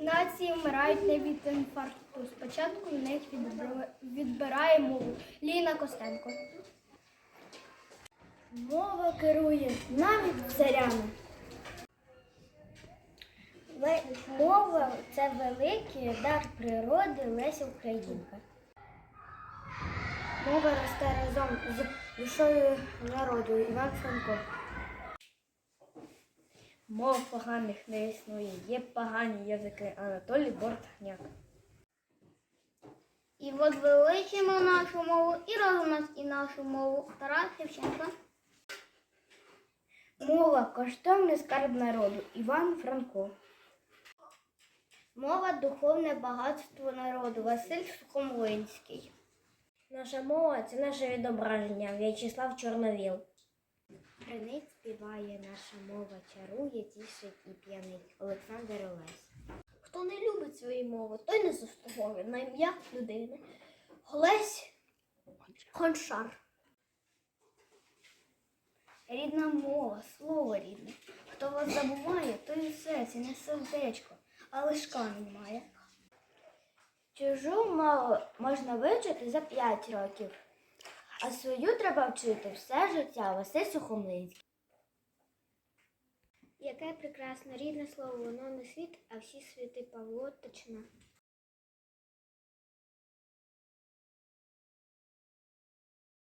Нації вмирають не від інфаркту. Спочатку в них відбирає мову. Ліна Костенко. Мова керує навіть царями. Мова це великий дар природи Леся Українка. Мова росте разом з душою народу Іван Франко. Мов поганих не існує, є погані язики Анатолій Бортняк. І возвеличимо нашу мову і розумнас і нашу мову. Тарас Шевченко. Мова коштовний скарб народу Іван Франко. Мова духовне багатство народу Василь Сухомлинський. Наша мова це наше відображення В'ячеслав Чорновіл. Границь співає наша мова, чарує, тішить і п'янить Олександр Олесь. Хто не любить свою мову, той не заслуговує на ім'я людини. Олесь Гончар. Рідна мова, слово рідне. Хто вас забуває, той у серці не сердечко, а лишка немає. Чужу мову можна вивчити за 5 років, а свою треба вчити все життя Василь Сухомлинський. Яке прекрасне рідне слово, воно не світ, а всі світи Павло Тичина.